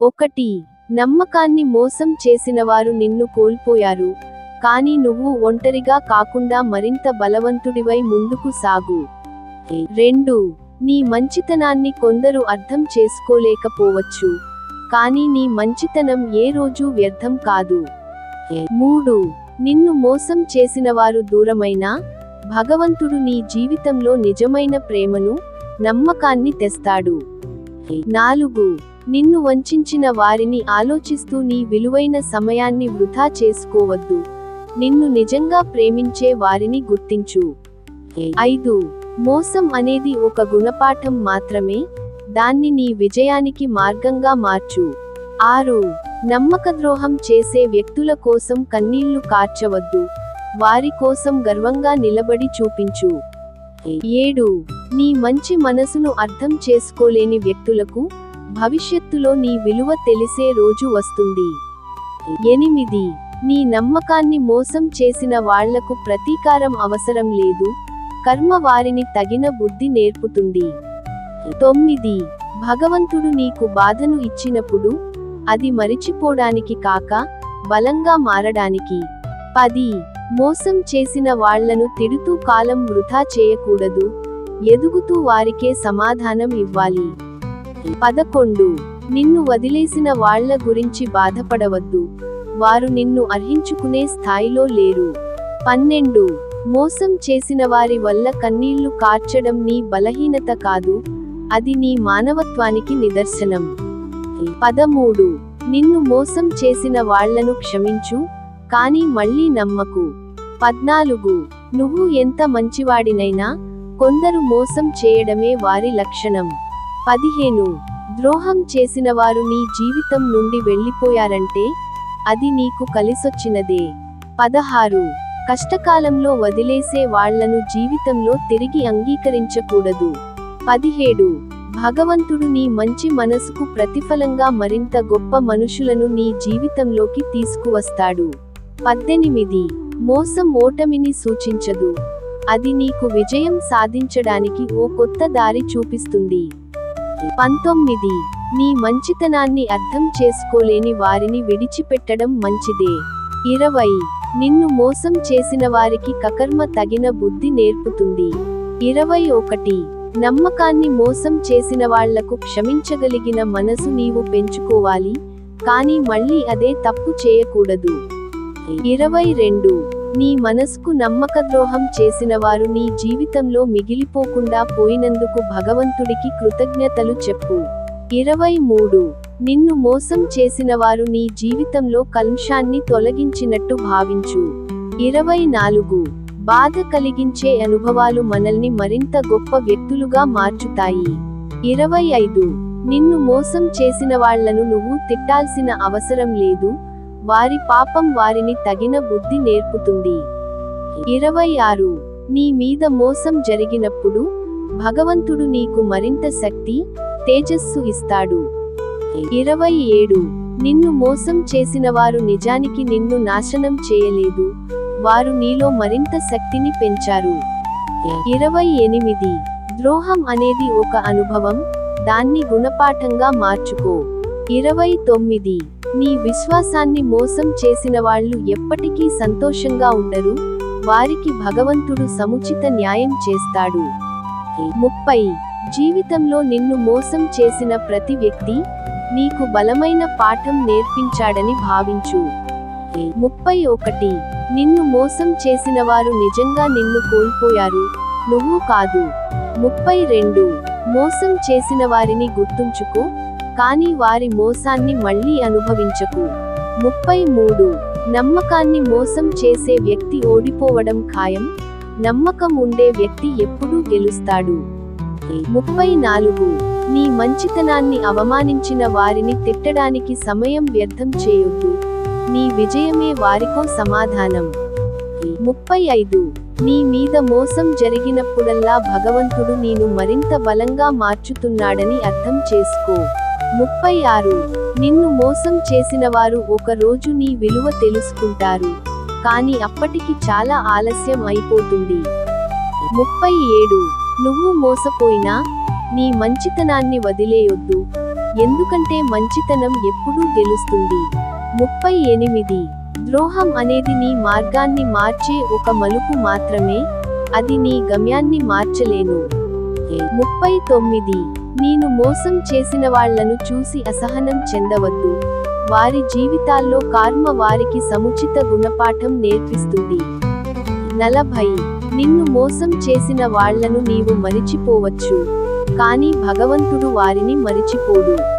ఒకటి నమ్మకాన్ని మోసం చేసినవారు నిన్ను కోల్పోయారు. కానీ నువ్వు ఒంటరిగా కాకుండా మరింత బలవంతుడివై ముందుకు సాగు. రెండు నీ మంచితనాన్ని కొందరు అర్థం చేసుకోలేకపోవచ్చు. కానీ నీ మంచితనం ఏ రోజు వ్యర్థం కాదు. మూడు నిన్ను మోసం చేసినవారు దూరమైనా భగవంతుడు నీ జీవితంలో నిజమైన ప్రేమను నమ్మకాన్ని తెస్తాడు. నాలుగు నిన్ను వంచిన వారిని ఆలోచిస్తూ నీ విలువైన సమయాన్ని వృధా చేసుకోవద్దు. నిన్ను నిజంగా ప్రేమించే వారిని గుర్తించు. ఐదు. మోసం అనేది ఒక గుణపాఠం మాత్రమే. దాన్ని నీ విజయానికి మార్గంగా మార్చు. ఆరు. నమ్మకద్రోహం చేసే వ్యక్తుల కోసం కన్నీళ్ళు కార్చవద్దు. వారి కోసం గర్వంగా నిలబడి చూపించు. ఏడు. నీ మంచి మనసును అర్థం చేసుకోలేని వ్యక్తులకు భవిష్యత్తులో నీ విలువ తెలిసే రోజు వస్తుంది. ఎనిమిది. నీ నమ్మకాన్ని మోసం చేసిన వాళ్ళకు ప్రతీకారం అవసరం లేదు. కర్మ వారిని తగిన బుద్ధి నేర్పుతుంది. తొమ్మిది. భగవంతుడు నీకు బాధను ఇచ్చినప్పుడు అది మరిచిపోడానికి కాక బలంగా మారడానికి. పది. మోసం చేసిన వాళ్ళను తిడుతూ కాలం వృధా చేయకూడదు. ఎదుగుతూ వారికే సమాధానం ఇవ్వాలి. పదకొండు. నిన్ను వదిలేసిన వాళ్ళ గురించి బాధపడవద్దు. వారు నిన్ను అర్హించుకునే స్థాయిలో లేరు. పన్నెండు. మోసం చేసిన వారి వల్ల కన్నీళ్ళు కార్చడం నీ బలహీనత కాదు. అది నీ మానవత్వానికి నిదర్శనం. పదమూడు. నిన్ను మోసం చేసిన వాళ్ళను క్షమించు కానీ మళ్ళీ నమ్మకు. పద్నాలుగు. నువ్వు ఎంత మంచివాడినైనా కొందరు మోసం చేయడమే వారి లక్షణం. పదిహేను. ద్రోహం చేసిన వారు నీ జీవితం నుండి వెళ్ళిపోయారంటే అది నీకు కలిసొచ్చినదే. పదహారు. కష్టకాలంలో వదిలేసే వాళ్ళను జీవితంలో తిరిగి అంగీకరించకూడదు. పదిహేడు. భగవంతుడు నీ మంచి మనసుకు ప్రతిఫలంగా మరింత గొప్ప మనుషులను నీ జీవితంలోకి తీసుకువస్తాడు. పద్దెనిమిది. మోసం ఓటమిని సూచించదు. అది నీకు విజయం సాధించడానికి ఓ కొత్త దారి చూపిస్తుంది. పంతొమ్మిది. నీ మంచితనాన్ని అర్థం చేసుకోలేని వారిని విడిచిపెట్టడం మంచిదే. ఇరవై. నిన్ను మోసం చేసిన వారికి కకర్మ తగిన బుద్ధి నేర్పుతుంది. ఇరవై ఒకటి. నమ్మకాన్ని మోసం చేసిన వాళ్ళకు క్షమించగలిగిన మనసు నీవు పెంచుకోవాలి కానీ మళ్ళీ అదే తప్పు చేయకూడదు. ఇరవై రెండు. నీ మనస్కు నమ్మకద్రోహం ద్రోహం చేసినవారు నీ జీవితంలో మిగిలిపోకుండా పోయినందుకు భగవంతుడికి కృతజ్ఞతలు చెప్పు. ఇరవై మూడు. నిన్ను మోసం చేసినవారు నీ జీవితంలో కల్మషాన్ని తొలగించినట్టు భావించు. ఇరవై నాలుగు. బాధ కలిగించే అనుభవాలు మనల్ని మరింత గొప్ప వ్యక్తులుగా మార్చుతాయి. ఇరవై ఐదు. నిన్ను మోసం చేసిన వాళ్ళను నువ్వు తిట్టాల్సిన అవసరం లేదు వారి పాపం వారిని తగిన బుద్ధి నేర్పుతుంది. ఇరవై ఆరు నీ మీద మోసం జరిగినప్పుడు భగవంతుడు నీకు మరింత శక్తి తేజస్సు ఇస్తాడు. ఇరవై ఏడు నిన్ను మోసం చేసిన వారు నిజానికి నిన్ను నాశనం చేయలేదు. వారు నీలో మరింత శక్తిని పెంచారు. ఇరవై ఎనిమిది ద్రోహం అనేది ఒక అనుభవం దాన్ని గుణపాఠంగా మార్చుకో. ఇరవై తొమ్మిది. నీ విశ్వాసాన్ని మోసం చేసిన వాళ్ళు ఎప్పటికీ సంతోషంగా ఉండరు. వారికి భగవంతుడు సముచిత న్యాయం చేస్తాడు. ముప్పై. జీవితంలో నిన్ను మోసం చేసిన ప్రతి వ్యక్తి నీకు బలమైన పాఠం నేర్పించాడని భావించు. ముప్పై ఒకటి. నిన్ను మోసం చేసిన వారు నిజంగా నిన్ను కోల్పోయారు. నువ్వు కాదు. ముప్పై రెండు. మోసం చేసిన వారిని గుర్తుంచుకో. కానీ వారి మోసాన్ని మళ్ళీ అనుభవించకు. ముప్పై మూడు. నమ్మకాన్ని మోసం చేసే వ్యక్తి ఓడిపోవడం ఖాయం. నమ్మకం ఉండే వ్యక్తి ఎప్పుడూ గెలుస్తాడు. ముప్పై నాలుగు. నీ మంచితనాన్ని అవమానించిన వారిని తిట్టడానికి సమయం వ్యర్థం చేయొద్దు. నీ విజయమే వారికో సమాధానం. ముప్పై ఐదు. నీ మీద మోసం జరిగినప్పుడల్లా భగవంతుడు నేను మరింత బలంగా మార్చుతున్నాడని అర్థం చేసుకో. ముప్పై ఆరు నిన్ను మోసం చేసిన వారు ఒక రోజు నీ విలువ తెలుసుకుంటారు. కానీ అప్పటికి చాలా ఆలస్యం అయిపోతుంది. ముప్పై ఏడు నువ్వు మోసపోయినా నీ మంచితనాన్ని వదిలేయొద్దు. ఎందుకంటే మంచితనం ఎప్పుడూ గెలుస్తుంది. ముప్పై ఎనిమిది ద్రోహం అనేది నీ మార్గాన్ని మార్చే ఒక మలుపు మాత్రమే. అది నీ గమ్యాన్ని మార్చలేను. ముప్పై తొమ్మిది నేను మోసం చేసిన వాళ్ళను చూసి అసహనం చెందవద్దు. వారి జీవితాల్లో కార్మ వారికి సముచిత గుణపాఠం నేర్పిస్తుంది. నలభై. నిన్ను మోసం చేసిన వాళ్ళను నీవు మరిచిపోవచ్చు. కానీ భగవంతుడు వారిని మరిచిపోడు.